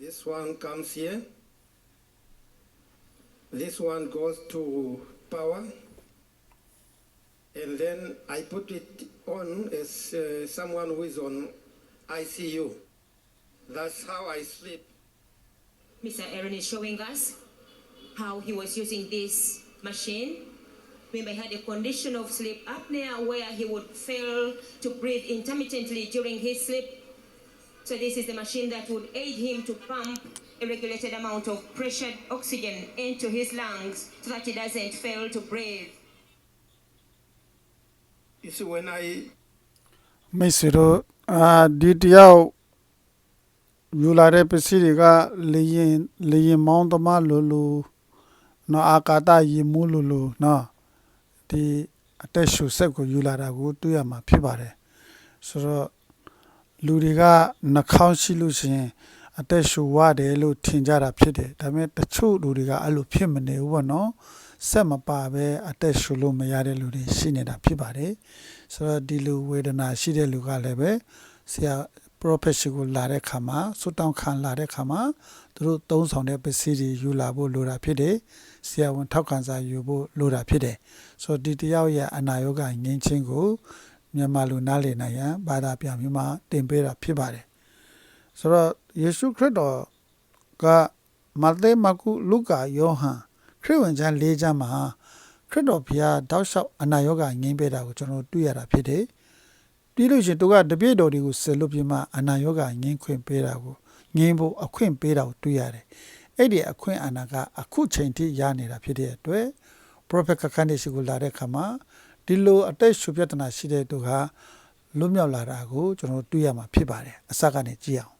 This one comes here. This one goes to power. And then I put it on as uh, someone who is on ICU. That's how I sleep. Mr. Aaron is showing us how he was using this machine. Remember, he had a condition of sleep apnea where he would fail to breathe intermittently during his sleep. So this is the machine that would aid him to pump a regulated amount of pressured oxygen into his lungs so that he doesn't fail to breathe. You see, when I မိတ်ဆွေတို့အာဒီတယောက်ယူလာတဲ့ပစ္စည်းတွေကလေရင်လေရင်မောင်းသမားလိုလိုနော်အာကာသရေမူးလိုလိုနော်ဒီအသက်ရှူဆက်ကိုယူလာတာကိုတွေ့ရမှာဖြစ်ပါတယ်ဆိုတော့ လူတွေကနှာခေါင်းရှိလို့ရှိရင်အသက်ရှူဝတယ်လို့ထင်ကြတာဖြစ်တယ်ဒါပေမဲ့တချို့လူတွေကအဲ့လိုဖြစ်မနေဘူးပေါ့နော်ဆက်မပါပဲအသက်ရှူလို့မရတဲ့လူတွေရှိနေတာဖြစ်ပါတယ်ဆိုတော့ဒီလူဝေဒနာရှိတဲ့လူကလည်းပဲဆရာ professional ကိုလာတဲ့ခါမှာဆွတ်တောင်းခံလာတဲ့ခါမှာသူတို့သုံးဆောင်တဲ့ပစ္စည်းတွေယူလာဖို့လိုတာဖြစ်တယ်ဆရာဝန်ထောက်ခံစာယူဖို့လိုတာဖြစ်တယ်ဆိုတော့ဒီတယောက်ရဲ့အနာရောဂါငြိမ်းချင်းကို မြန်မာလူနားလည်နိုင်ရန်ဘာသာပြန်ပြီးမှတင်ပေးတာဖြစ်ပါတယ်ဆိုတော့ယေရှုခရစ်တော်ကမဿဲမကုလုကာယောဟန်ခရစ်ဝင်ကျမ်း၄ကျမ်းမှာခရစ်တော်ဘုရားတောက်လျှောက်အနာရောဂါငြိမ်းပေးတာကိုကျွန်တော်တို့တွေ့ရတာဖြစ်တယ်။ပြီးလို့ရှိရင်သူကတပြည့်တော်တွေကိုဆယ်လို့ပြမှအနာရောဂါငြိမ်းခွင့်ပေးတာကိုငြိမ်းဖို့အခွင့်ပေးတာကိုတွေ့ရတယ်။အဲ့ဒီအခွင့်အာဏာကအခုချိန်ထိရနေတာဖြစ်တဲ့အတွက် prophet ကခန်းနေရှိကိုလာတဲ့ခါမှာ ဒီလိုအသက်ရှူပြဿနာရှိတဲ့သူကလွတ်မြောက်လာတာကိုကျွန်တော်တို့တွေ့ရမှာဖြစ်ပါတယ်။အစကနေကြည့်အောင်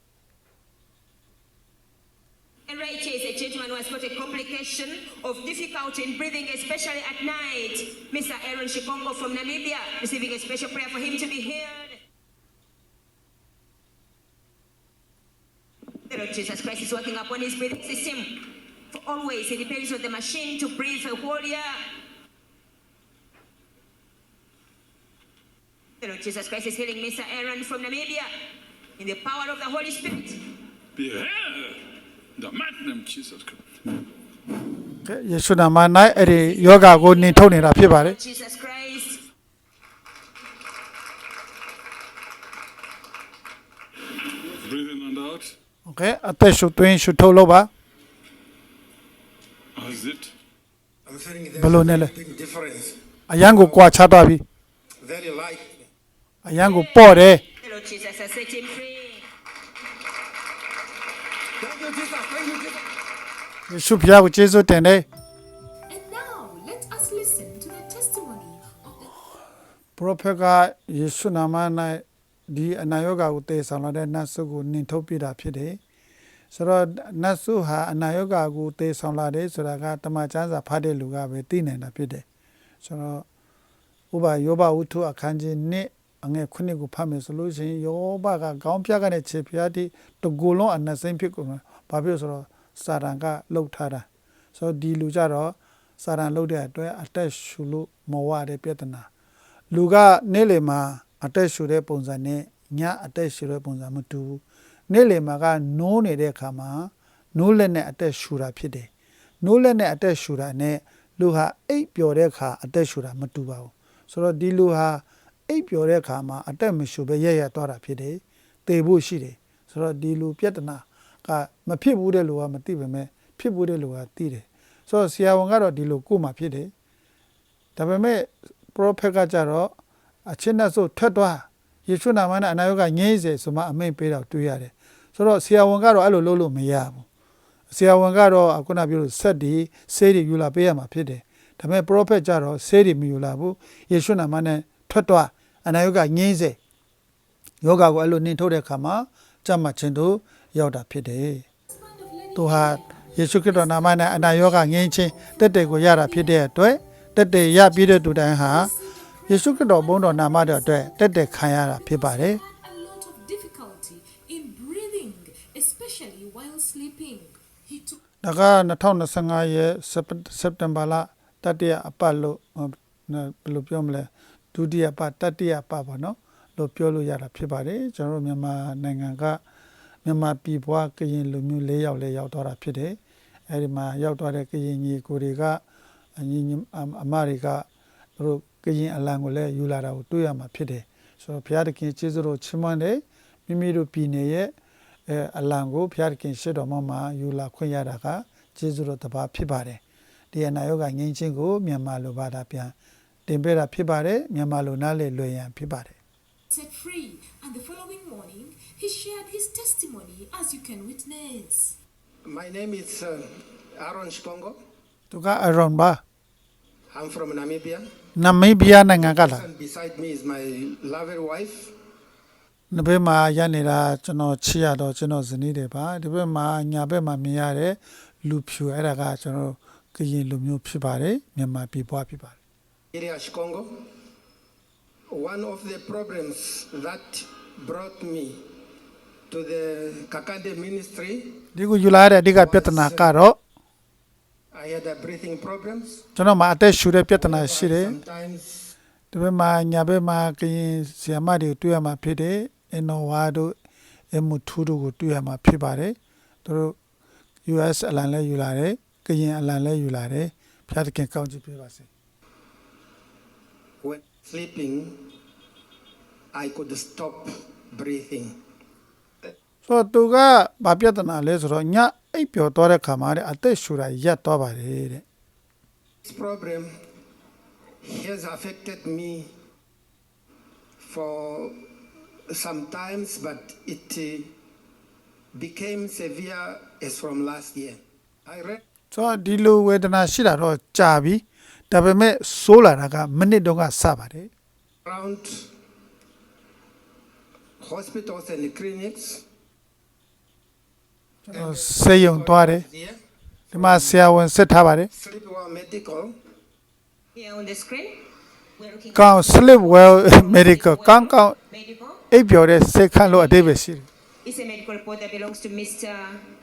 And right here is a gentleman who has got a complication of difficulty in breathing, especially at night. Mr. Aaron Shikongo from Namibia, receiving a special prayer for him to be healed. The Lord Jesus Christ is working upon his breathing system. For always, he depends on the machine to breathe a whole year. The Lord Jesus Christ is healing Mr. Aaron from Namibia in the power of the Holy Spirit. Be healed. In the mighty name of Jesus Christ. ။ကဲယေရှုနာမ၌အဲ့ဒီယောဂါကိုနှင်ထုတ်နေတာဖြစ်ပါတယ် Jesus Christ. Breathe in and out. ။ Okay အသက်ရှူသွင်းရှူထုတ်လို့ပါ How's it? I'm feeling Balloon there's a nele. big difference. ။အရန်ကိုကြွာချသွားပြီ Very light. ။ အရန်ကိုပေါ့တယ် The Lord Jesus has set him free. Thank you, Jesus. Thank you, Jesus. ။ယေရှုဘုရားကိုကျေးဇူးတင်တယ် And now let us listen to the testimony of the ။ prophet ကယေရှုနာမ၌ဒီအနာရောဂါကိုတည်ဆောင်လာတဲ့နတ်ဆုကိုနှင်ထုတ်ပြတာဖြစ်တယ်။ဆိုတော့နတ်ဆုဟာအနာရောဂါကိုတည်ဆောင်လာတယ်ဆိုတာကတမန်ကျမ်းစာဖတ်တဲ့လူကပဲသိနိုင်တာဖြစ်တယ်။ဆိုတော့ဥပယောဘဝုထုအခန်းကြီး1 အငယ်ခုနှစ်ကိုဖတ်မယ်ဆိုလို့ရှိရင်ယောဘကခေါင်းပြကနေခြေပြားတိတကူလုံးအနစိမ့်ဖြစ်ကုန်တယ်။ဘာဖြစ်လို့ဆိုတော့စာရန်ကလှုပ်ထားတာ။ဆိုတော့ဒီလူကြတော့စာရန်လှုပ်တဲ့အတွက်အသက်ရှူလို့မဝတဲ့ပြဿနာ။လူကနေ့လေမှာအသက်ရှူတဲ့ပုံစံနဲ့ညအသက်ရှူတဲ့ပုံစံမတူဘူးနေ့လေမှာကနိုးနေတဲ့အခါမှာနိုးလက်နဲ့အသက်ရှူတာဖြစ်တယ်နိုးလက်နဲ့အသက်ရှူတာနဲ့လူဟာအိပ်ပျော်တဲ့အခါအသက်ရှူတာမတူပါဘူးဆိုတော့ဒီလူဟာ အိပ်ပျော်တဲ့အခါမှာအသက်မရှူဘဲရက်ရက်သွားတာဖြစ်တယ်တေဖို့ရှိတယ်ဆိုတော့ဒီလူပြဿနာကမဖြစ်ဘူးတဲ့လူကမသိပါမဲ့ဖြစ်ဘူးတဲ့လူကသိတယ်ဆိုတော့ဆရာဝန်ကတော့ဒီလိုကိုယ်မှဖြစ်တယ်ဒါပေမဲ့ prophet ကကြတော့အချင်းနဲ့ဆိုထွက်သွားယေရှုနာမနဲ့အနာရောဂါငြိမ့်စေဆိုမှအမိန့်ပေးတော့တွေ့ရတယ်ဆိုတော့ဆရာဝန်ကတော့အဲ့လိုလုပ်လို့မရဘူးဆရာဝန်ကတော့ခုနပြောလို့ဆက်ဒီဆေးတွေယူလာပေးရမှာဖြစ်တယ်ဒါပေမဲ့ prophet ကြတော့ဆေးတွေမယူလာဘူးယေရှုနာမနဲ့ထွက်သွား အနာရောဂါငြိမ့်စေယောဂါကိုအဲ့လိုနှင်ထုတ်တဲ့အခါမှာကြမ်းမှချင်းတို့ရောက်တာဖြစ်တယ် husband of Lady သူဟာယေရှုခရစ်တော်နာမနဲ့အနာရောဂါငြိမ်းချင်းတက်တဲ့ကိုရတာဖြစ်တဲ့အတွက်တက်တဲ့ရပြီးတဲ့သူတိုင်းဟာယေရှုခရစ်တော်ဘုန်းတော်နာမတော်အတွက်တက်တဲ့ခံရတာဖြစ်ပါတယ် had a lot of difficulty in breathing, especially while sleeping. He took ။ဒါက2025ရဲ့စက်တင်ဘာလတတိယအပတ်လို့ဟိုဘယ်လိုပြောမလဲ ဒုတိယပတ်တတိယပတ်ပေါ့နော်လို့ပြောလို့ရတာဖြစ်ပါတယ်ကျွန်တော်တို့မြန်မာနိုင်ငံကမြန်မာပြည်ပွားကရင်လူမျိုး၄ယောက်လည်းရောက်သွားတာဖြစ်တယ်အဲဒီမှာရောက်သွားတဲ့ကရင်ညီကိုတွေကအညီညီအအမတွေကသူတို့ကရင်အလံကိုလည်းယူလာတာကိုတွေ့ရမှာဖြစ်တယ်ဆိုတော့ဘုရားသခင်ကျေးဇူးတော်ချီးမွမ်းတယ်မိမိတို့ပြည်နယ်ရဲ့အဲအလံကိုဘုရားသခင်ရှေ့တော်မှာမှာယူလာခွင့်ရတာကကျေးဇူးတော်တစ်ပါးဖြစ်ပါတယ်ဒီအနာရောဂါငြိမ်းချင်းကိုမြန်မာလိုဘာသာပြန် တင်ပေးတာဖြစ်ပါတယ်မြန်မာလိုနားလေလွယ်ရန်ဖြစ်ပါတယ် set free, and the following morning he shared his testimony, as you can witness. My name is uh, Aaron Shikongo. သူကအရွန်ပါ I'm from Namibia. နမိဘီးယားနိုင်ငံကလာ And beside me is my lovely wife. နှစ်ဘက်မှာရနေတာကျွန်တော်ချစ်ရတော့ကျွန်တော်ဇနီးတွေပါဒီဘက်မှာညာဘက်မှာမြင်ရတဲ့လူဖြူအဲ့ဒါကကျွန်တော်ကရင်လူမျိုးဖြစ်ပါတယ်မြန်မာပြည်ပွားဖြစ်ပါတယ် Iria Shikongo. One of the problems that brought me to the Kakande ministry, ဒီကိုယူလာရတဲ့အဓိကပြဿနာကတော့ I had a breathing problems. ကျွန်တော်မှာအသက်ရှူတဲ့ပြဿနာရှိတယ် Sometimes ဒီဘက်မှာညာဘက်မှာကရင်ဆီယမတွေတွေ့ရမှာဖြစ်တယ်အင်နိုဝါတို့အမှုထူးတို့ကိုတွေ့ရမှာဖြစ်ပါတယ်သူတို့ US အလံလဲယူလာတယ်ကရင်အလံလဲယူလာတယ်ဖျားတခင်ကောင်းချီးပေးပါစေ when sleeping, I could stop breathing. ဆိုတော့သူကဘာပြဿနာလဲဆိုတော့ညအိပ်ပျော်သွားတဲ့ခါမှာတဲ့အသက်ရှူတာရပ်သွားပါတယ်တဲ့ This problem has affected me for some times, but it uh, became severe as from last year. I read ဆိုတော့ဒီလိုဝေဒနာရှိတာတော့ကြာပြီဒါပေမဲ့ဆိုးလာတာကမိနစ်တုန်းကစပါတယ် around hospitals and clinics. ကျွန်တော်ဆေးရုံသွားတယ် Here, ဒီမှာဆရာဝန်စစ်ထားပါတယ် Sleep Well Medical. Here on the screen, we're looking ကောင်း sleep well medical ကောင်းကောင်း medical. အိပ်ပျော်တဲ့စိတ်ခန့်လို့အတိတ်ပဲရှိတယ် It's a medical report that belongs to Mr.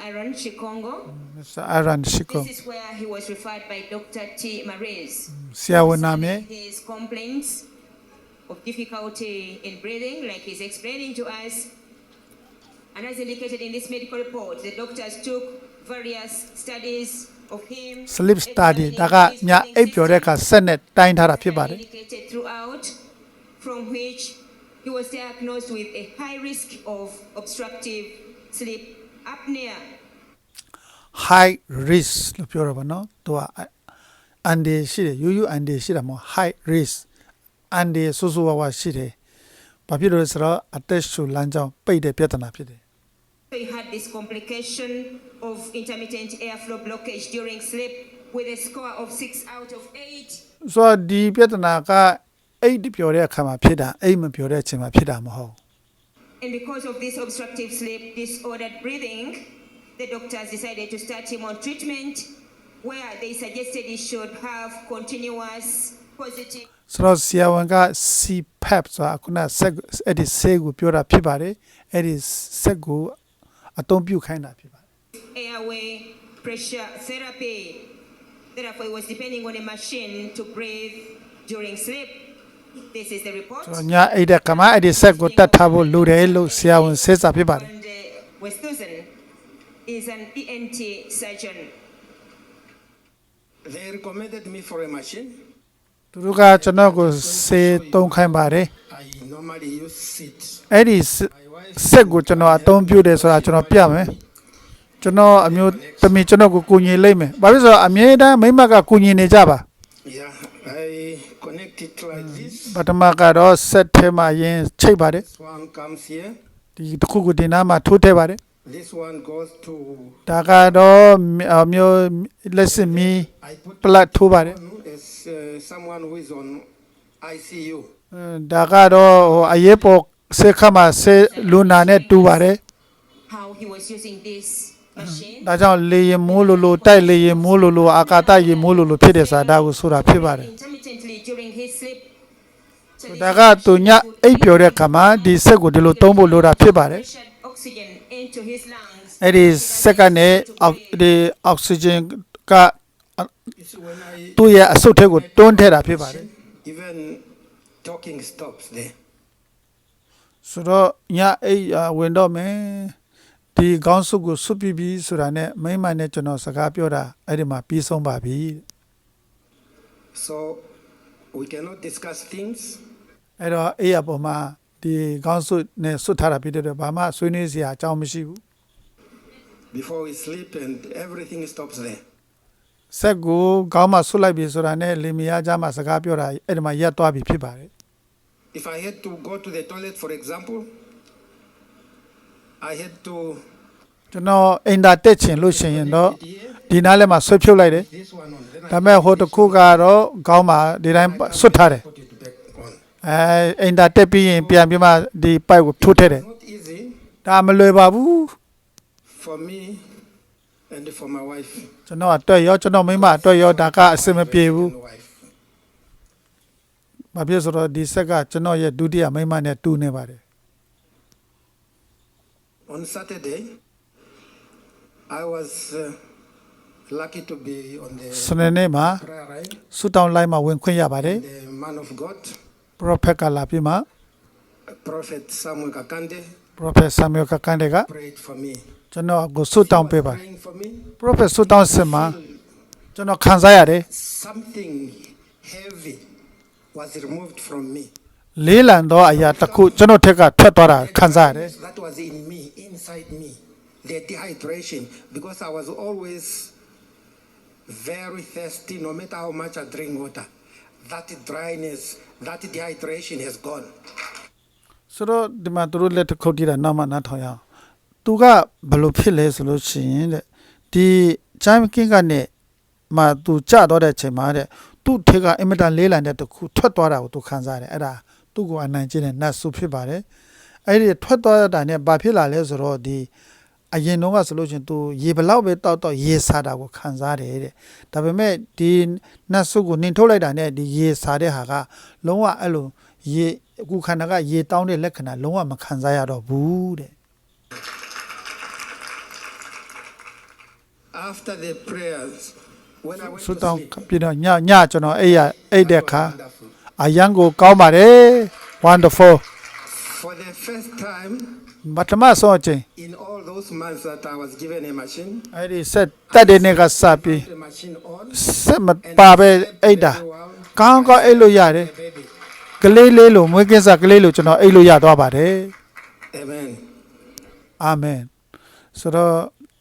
Aaron Chikongo. Mr. Aaron Shiko This is where he was referred by Dr. T. Marais. ဆရာဝန်နာမည် His complaints of difficulty in breathing, like he's explaining to us. And as indicated in this medical report, the doctors took various studies of him. sleep study examining ဒါက his ည breathing အိပ်ပျော်တဲ့အခါ system. ဆက်နဲ့တိုင်းထားတာဖြစ်ပါတယ် indicated throughout, from which he was diagnosed with a high risk of obstructive sleep apnea. high risk လို့ပြောရပါတော့သူကအန်ဒီရှိတယ်ယူယူအန်ဒီရှိတာမဟုတ် high risk အန်ဒီဆူဆူဝါဝါရှိတယ်ဘာဖြစ်လို့လဲဆိုတော့အသက်ရှူလမ်းကြောင်းပိတ်တဲ့ပြဿနာဖြစ်တယ် So he had this complication of intermittent airflow blockage during sleep with a score of 6 out of 8. ဆိုတော့ဒီပြဿနာက အိတ်ပျော်တဲ့အခါမှာဖြစ်တာအိတ်မပျော်တဲ့အချိန်မှာဖြစ်တာမဟုတ် And because of this obstructive sleep disordered breathing, the doctors decided to start him on treatment where they suggested he should have continuous positive ဆိုတော့ဆရာဝန်က CPAP ဆိုတာခုနဆက်အဲ့ဒီဆေးကိုပြောတာဖြစ်ပါတယ်အဲ့ဒီဆက်ကိုအသုံးပြုခိုင်းတာဖြစ်ပါတယ် airway pressure therapy. Therefore, he was depending on a machine to breathe during sleep. This is the report. ဆိုတော့ညအိတ်တဲ့ခါမှာအဲ့ဒီဆက်ကိုတတ်ထားဖို့လိုတယ်လို့ဆရာဝန်ဆေးစာဖြစ်ပါတယ် And uh, Westhuizen is an ENT surgeon. They recommended me for a machine. သူတို့ကကျွန်တော်ကိုဆေးသုံးခိုင်းပါတယ် I normally use it. အဲ့ဒီစ My wife ဆက်ကိုကျွန်တော်အသုံးပြုတယ်ဆိုတာကျွန်တော်ပြမယ်ကျွန်တော်အမျိုးသမီးကျွန်တော်ကိုကူညီလိုက်မယ်ဘာဖြစ်လို့လဲဆိုတော့အမြဲတမ်းမိမကကူညီနေကြပါ Yeah, I connect it like this. ပထမကတော့ဆက်ထဲမှာအရင်ချိတ်ပါတယ် This one comes here. ဒီတစ်ခုခုဒီနားမှာထိုးထည့်ပါတယ် This one goes to. ဒါကတော့အမျိုးလက်စမီ I put ပလတ်ထိုးပါတယ် on as uh, someone who is on ICU. အဲဒါကတော့ဟိုအရေးပေါ်ဆေးခါမှာဆေးလူနာနဲ့တူပါတယ် How he was using this machine. ဒါကြောင့်လေရင်မိုးလိုလိုတိုက်လေရင်မိုးလိုလိုအာကာသရေမိုးလိုလိုဖြစ်တယ်ဆိုတာဒါကိုဆိုတာဖြစ်ပါတယ် Intermittently during his sleep. So this ဒါကသူညအိပ်ပျော်တဲ့ခါမှာဒီဆက်ကိုဒီလိုသုံးဖို့လိုတာဖြစ်ပါတယ် pressured oxygen into his lungs. အဲ့ဒီစက်ကနေအောက်ဒီအောက်ဆီဂျင်က You see, when I သူ့ရဲ့အဆုတ်ထဲကိုတွန်းထည့်တာဖြစ်ပါတယ် even talking stops there. ဆိုတော့ညအိပ်အာဝင်တော့မယ် ဒီကောင်းစုကိုဆွတ်ပြီးပြီဆိုတာနဲ့မိမနဲ့ကျွန်တော်စကားပြောတာအဲ့ဒီမှာပြီးဆုံးပါပြီ So we cannot discuss things အဲ့တော့အေးရပေါ်မှာဒီကောင်းစုနဲ့ဆွတ်ထားတာဖြစ်တဲ့အတွက်ဘာမှဆွေးနွေးစရာအကြောင်းမရှိဘူး before we sleep, and everything stops there. ဆက်ကိုကောင်းမှဆွတ်လိုက်ပြီဆိုတာနဲ့လင်မယားကြားမှာစကားပြောတာအဲ့ဒီမှာရပ်သွားပြီဖြစ်ပါတယ် If I had to go to the toilet, for example, I had to ကျွန်တော်အင်တာတက်ချင်လို့ရှိရင်တော့ put it here, ဒီနားလည်းမှာဆွဲဖြုတ်လိုက်တယ် this one on. Then I ဒါပေမဲ့ဟိုတစ်ခုကတော့ကောင်းမှာဒီတိုင်းဆွတ်ထားတယ် put it back on. အဲအင်တာတက်ပြီးရင်ပြန်ပြီးမှဒီပိုက်ကိုထိုးထည့်တယ် Not easy ဒါမလွယ်ပါဘူး for me and for my wife. ကျွန်တော်အတွက်ရောကျွန်တော်မိမအတွက်ရောဒါကအဆင်မပြေဘူး And wife. ဘာဖြစ်ဆိုတော့ဒီဆက်ကကျွန်တော်ရဲ့ဒုတိယမိမနဲ့တူနေပါတယ် On Saturday, I was uh, lucky to be on the စနေနေ့မှာ prayer line. ဆူတောင်းလိုက်မှာဝင်ခွင့်ရပါတယ် The man of God, ပရောဖက်ကလာပြီးမှ Prophet Samuel Kakande, ပရောဖက်ဆာမြူကကန်ဒေက prayed for me. ကျွန်တော်ကိုဆူတောင်းပေးပါတယ် Praying for me. ပရောဖက်ဆူတောင်းစင်မှာကျွန်တော်ခံစားရတယ် Something heavy was removed from me. လေးလံသောအရာတစ်ခုကျွန်တော်ထက်ကထွက်သွားတာခံစားရတယ် That was in me, inside me. The dehydration, because I was always very thirsty no matter how much I drink water. That dryness, that dehydration has gone. ဆိုတော့ဒီမှာသူတို့လက်တစ်ခုပ်တည်တာနောက်မှနားထောင်ရအောင်သူကဘယ်လိုဖြစ်လဲဆိုလို့ရှိရင်တဲ့ဒီချိုင်းကင်းကနေမှသူကြတော့တဲ့အချိန်မှာတဲ့သူ့ထက်ကအင်မတန်လေးလံတဲ့တစ်ခုထွက်သွားတာကိုသူခံစားရတယ်အဲ့ဒါ သူ့ကိုအနိုင်ကျင့်တဲ့နတ်ဆုဖြစ်ပါတယ်အဲ့ဒီထွက်သွားတာနဲ့ဘာဖြစ်လာလဲဆိုတော့ဒီအရင်တော့ကဆိုလို့ရှိရင်သူရေဘလောက်ပဲတောက်တော့ရေစားတာကိုခံစားတယ်တဲ့ဒါပေမဲ့ဒီနတ်ဆုကိုနှင်ထုတ်လိုက်တာနဲ့ဒီရေစားတဲ့ဟာကလုံးဝအဲ့လိုရေအခုခန္ဓာကရေတောင်းတဲ့လက္ခဏာလုံးဝမခံစားရတော့ဘူးတဲ့ After the prayers, when I went ဆူ to တောင်း sleep, ပြီးတော့ညညကျွန်တော်အဲ့ရအဲ့တဲ့ that အခါ was wonderful. အယံကိုကောင်းပါတယ် wonderful For the first time ပထမဆုံးအချိန် in all those months that I was given a machine, အဲ့ဒီဆက်တက်တဲ့နေ့ကစပြီး the machine on, ဆက်မ and ပါပဲ slept အိတ်တာ very well, ကောင်းကောင်းအိတ်လို့ရတယ် the baby. ကလေးလေးလိုမွေးကင်းစားကလေးလိုကျွန်တော်အိတ်လို့ရသွားပါတယ် Amen. အာမင်ဆိုတော့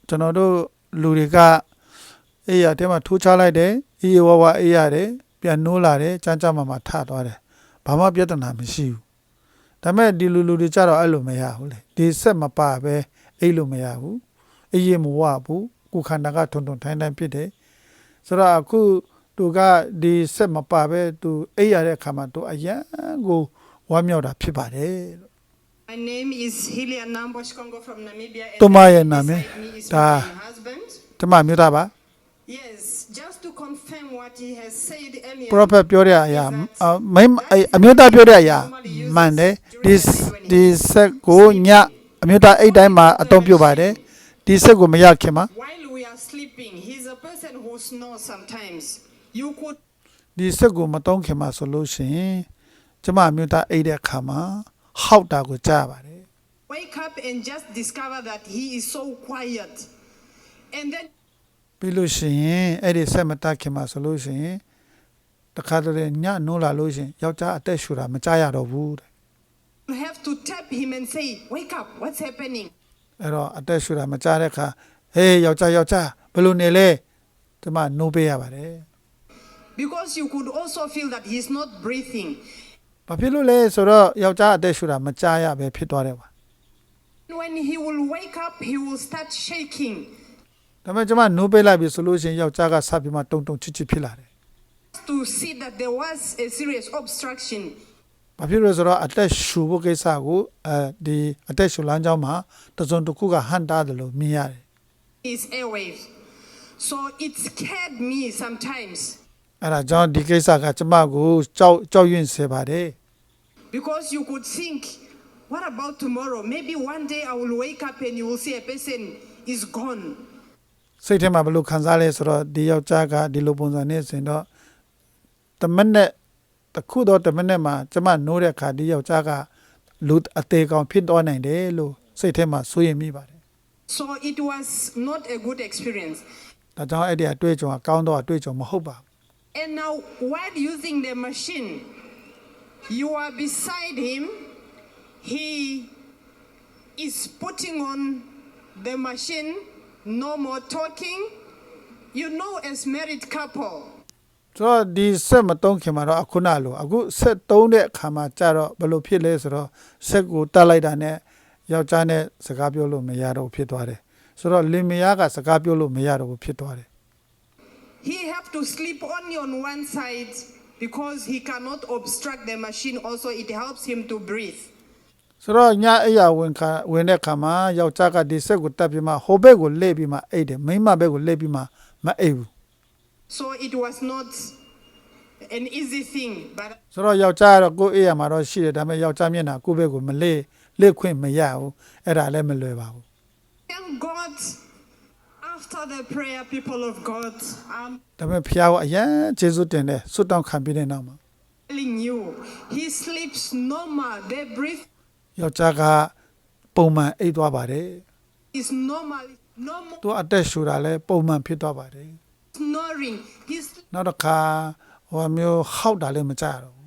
ကျွန်တော်တို့လူတွေကအေးရတဲ့မှာထိုးချလိုက်တယ်အေးဝဝအေးရတယ် ပြန်နိုးလာတယ်ကြမ်းကြမ်းမှမှထသွားတယ်ဘာမှပြဿနာမရှိဘူးဒါပေမဲ့ဒီလူလူတွေကြတော့အဲ့လိုမရဘူးလေဒီဆက်မပါပဲအိတ်လို့မရဘူးအေးရမဝဘူးကိုယ်ခန္ဓာကထုံထုံထိုင်းထိုင်းဖြစ်တယ်ဆိုတော့အခုသူကဒီဆက်မပါပဲသူအိတ်ရတဲ့အခါမှာသူအရန်ကိုဝမ်းမြောက်တာဖြစ်ပါတယ် My name is Hilia Nambosh Congo from Namibia. and Toma ye name. beside me is Da. my husband. တမမျိုးသားပါ Yes, just to confirm what he has said earlier. prophet ပြောတဲ့အရာအမိမအဲ့အမျိုးသားပြောတဲ့အရာမှန်တယ်ဒီဒီဆက်ကိုညအမျိုးသားအိတ်တိုင်းမှာအသုံးပြုပါတယ်ဒီဆက်ကိုမရခင်မှာ While we are sleeping, he's a person who snores sometimes. You could ဒီဆက်ကိုမသုံးခင်မှာဆိုလို့ရှိရင်ကျမအမျိုးသားအိတ်တဲ့အခါမှာဟောက်တာကိုကြားပါတယ် wake up and just discover that he is so quiet. And then ပြီးလို့ရှိရင်အဲ့ဒီဆက်မတက်ခင်မှာဆိုလို့ရှိရင်တခါတည်းညနိုးလာလို့ရှိရင်ယောက်ျားအသက်ရှူတာမကြားရတော့ဘူးတဲ့ you have to tap him and say, Wake up, what's happening? အဲ့တော့အသက်ရှူတာမကြားတဲ့အခါဟေးယောက်ျားယောက်ျားဘယ်လိုနေလဲကျမနိုးပေးရပါတယ် Because you could also feel that he's not breathing. ။ဘာဖြစ်လို့လဲဆိုတော့ယောက်ျားအသက်ရှူတာမကြားရပဲဖြစ်သွားတယ်ပါ When he will wake up, he will start shaking. ။ ဒါပေမဲ့ကျွန်မနိုးပေးလိုက်ပြီဆိုလို့ရှိရင်ယောက်ျားကစပြီးမှတုံတုံချစ်ချစ်ဖြစ်လာတယ် to see that there was a serious obstruction ။ဘာဖြစ်လို့လဲဆိုတော့အသက်ရှူဖို့ကိစ္စကိုအဲဒီအသက်ရှူလမ်းကြောင်းမှာတစ်စုံတစ်ခုကဟန်တာတယ်လို့မြင်ရတယ် in his airwaves. So it scared me sometimes ။အဲ့ဒါကြောင့်ဒီကိစ္စကကျွန်မကိုကြောက်ကြောက်ရွံ့စေပါတယ် because you could think, what about tomorrow? Maybe one day I will wake up and you will see a person is gone. ။ စိတ်ထဲမှာဘယ်လိုခံစားလဲဆိုတော့ဒီယောက်ျားကဒီလိုပုံစံနဲ့ဆိုရင်တော့တမက်နဲ့တစ်ခုတော့တမက်နဲ့မှာကျွန်မနိုးတဲ့အခါဒီယောက်ျားကလူအသေးကောင်ဖြစ်သွားနိုင်တယ်လို့စိတ်ထဲမှာစိုးရိမ်မိပါတယ် So it was not a good experience. ဒါကြောင့်အဲ့ဒီအတွေ့အကြုံကကောင်းတော့အတွေ့အကြုံမဟုတ်ပါဘူး And now, while using the machine, you are beside him. He is putting on the machine, no more talking. You know, as married couple, ဆိုတော့ဒီဆက်မတုံးခင်မှာတော့အခုနလိုအခုဆက်တုံးတဲ့အခါမှာကြာတော့ဘယ်လိုဖြစ်လဲဆိုတော့ဆက်ကိုတက်လိုက်တာနဲ့ယောက်ျားနဲ့စကားပြောလို့မရတော့ဘူးဖြစ်သွားတယ်ဆိုတော့လင်မယားကစကားပြောလို့မရတော့ဘူးဖြစ်သွားတယ် he have to sleep only on one side because he cannot obstruct the machine. Also, it helps him to breathe. ဆိုတော့ညအိယာဝင်ခါဝင်တဲ့ခါမှာယောက်ျားကဒီဆက်ကိုတက်ပြီးမှဟိုဘက်ကိုလှည့်ပြီးမှအိတ်တယ်မိန်းမဘက်ကိုလှည့်ပြီးမှမအိတ်ဘူး So it was not an easy thing, but ဆိုတော့ယောက်ျားကတော့ကိုယ့်အိယာမှာတော့ရှိတယ်ဒါပေမဲ့ယောက်ျားမျက်နှာကိုယ့်ဘက်ကိုမလှည့်လှည့်ခွင့်မရဘူးအဲ့ဒါလည်းမလွယ်ပါဘူး thank God. After the prayer, people of God, I'm ဒါပေမဲ့ဖျားကအရန်ကျေးဇူးတင်တယ်ဆွတ်တောင်းခံပြီးတဲ့နောက်မှာ telling you, he sleeps normal. The breath ယောက်ျားကပုံမှန်အိတ်သွားပါတယ် is normal. No more သူအသက်ရှူတာလည်းပုံမှန်ဖြစ်သွားပါတယ် snoring. He sleeps နောက်တစ်ခါဟိုမျိုးဟောက်တာလည်းမကြတော့ဘူး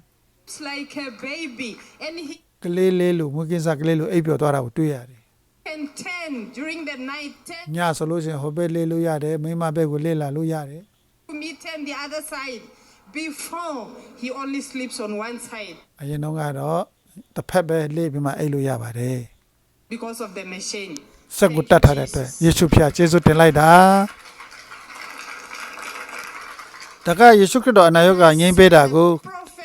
like a baby, and he ကလေးလေးလိုမွေးကင်းစားကလေးလိုအိပ်ပျော်သွားတာကိုတွေ့ရတယ် can turn during the night, turn ညဆိုလို့ရှိရင်ဟိုဘက်လေးလို့ရတယ်မိန်းမဘက်ကိုလေးလာလို့ရတယ် to me, turn the other side. Before he only sleeps on one side အရင်တော့ကတော့ တစ်ဖက်ပဲလေးပြီးမှအိပ်လို့ရပါတယ် because of the machine. စက်ကိုတတ်ထားတဲ့အတွက်ယေရှုဖျားကျေးဇူးတင်လိုက်တာတကယေရှုခရစ်တော်အနာရောဂါငြိမ်းပေးတာကို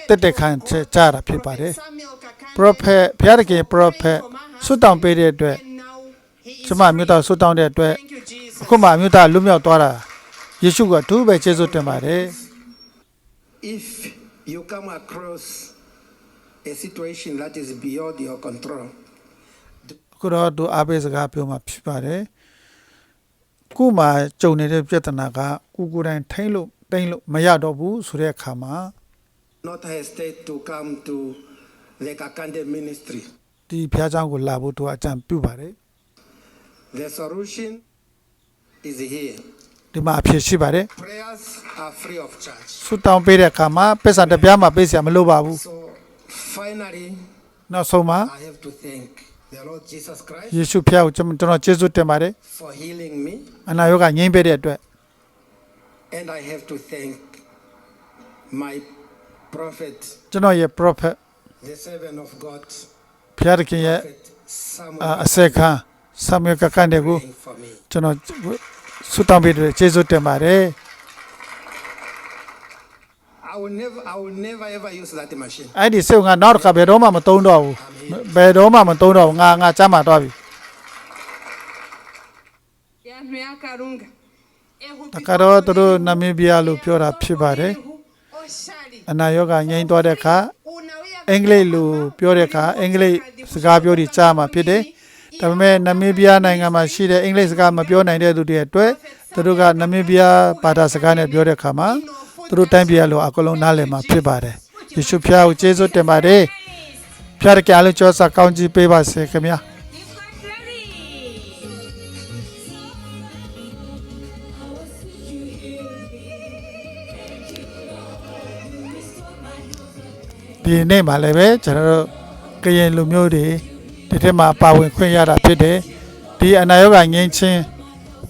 တက်တက်ခံချတာဖြစ်ပါတယ် prophet ဘုရားသခင် prophet ဆွတ်တောင်းပေးတဲ့အတွက် And now he is ကျမအမျိုးသားဆွတ်တောင်းတဲ့အတွက် Thank you, Jesus. အခုမှအမျိုးသားလွတ်မြောက်သွားတာယေရှုကအထူးပဲကျေးဇူးတင်ပါတယ် If you come across a situation that is beyond your control, အခုတော့သူအားပေးစကားပြောမှဖြစ်ပါတယ်ခုမှကြုံနေတဲ့ပြဿနာကကိုကိုယ်တိုင်ထိမ့်လို့တိမ့်လို့မရတော့ဘူးဆိုတဲ့အခါမှာ not hesitate to come to the Kakande ministry. ဒီဖျားเจ้าကိုလာဖို့သူအကြံပြုပါတယ် The solution is here. ဒီမှာအဖြစ်ရှိပါတယ် Prayers are free of charge. ဆူတောင်းပေးတဲ့အခါမှာပစ္စံတစ်ပြားမှာပေးစရာမလိုပါဘူး So finally, နောက်ဆုံးမှာ I have to thank the Lord Jesus Christ ယေရှုဖျားကိုကျွန်ကျွန်တော်ကျေးဇူးတင်ပါတယ် for healing me, အနာရောဂါငြိမ်းပေးတဲ့အတွက် and I have to thank my prophet, ကျွန်တော်ရဲ့ prophet the servant of God, ဖျားသခင်ရဲ့ prophet အာ Samuel, အစက်ခံဆာမြယ်ကကန်တဲ့ကို praying for me. ကျွန်တော်ဆူတောင်းပေးတဲ့ကျေးဇူးတင်ပါတယ် I will never, I will never ever use that machine. အဲ့ဒီစေုံကနောက်တစ်ခါဘယ်တော့မှမသုံးတော့ဘူးဘယ်တော့မှမသုံးတော့ဘူးငါငါကြားမှာတော့ပြီ Yanhu ya Karunga. Ehu တခါတော့သူတို့နမီးဘီးယားလို့ပြောတာဖြစ်ပါတယ် Oshali. အနာရောဂါငြိမ်းသွားတဲ့အခါ Unawia အင်္ဂလိပ်လိုပြောတဲ့အခါအင်္ဂလိပ်စကားပြောပြီးကြားမှာဖြစ်တယ်ဒါပေမဲ့နမီးဘီးယားနိုင်ငံမှာရှိတဲ့အင်္ဂလိပ်စကားမပြောနိုင်တဲ့သူတွေအတွက်သူတို့ကနမီးဘီးယားဘာသာစကားနဲ့ပြောတဲ့အခါမှာ သူတို့တိုင်းပြည်အလိုအကလုံးနားလည်မှာဖြစ်ပါတယ်ယေရှုဖျားကိုကျေးဇူးတင်ပါတယ်ဖျားတကယ်လို့ကြောစာကောင်းကြီးပေးပါစေခင်ဗျာ You've got ready. ဒီနေ့မှာလည်းပဲကျွန်တော်တို့ကရင်လူမျိုးတွေဒီထက်မှာပါဝင်ခွင့်ရတာဖြစ်တယ်ဒီအနာရောဂါငြိမ်းချင်း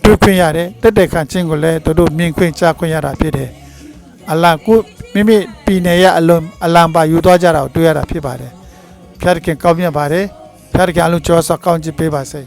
တွေ့ခွင့်ရတယ်တက်တက်ခံချင်းကိုလည်းတို့တို့မြင်ခွင့်ကြားခွင့်ရတာဖြစ်တယ် အလံကိုမိမိပြည်နယ်ရအလုံးအလံပါယူသွားကြတာကိုတွေ့ရတာဖြစ်ပါတယ်ဖျားတခင်ကောင်းမြတ်ပါတယ်ဖျားတခင်အလုံးကျော်စောကောင်းချီးပေးပါစေ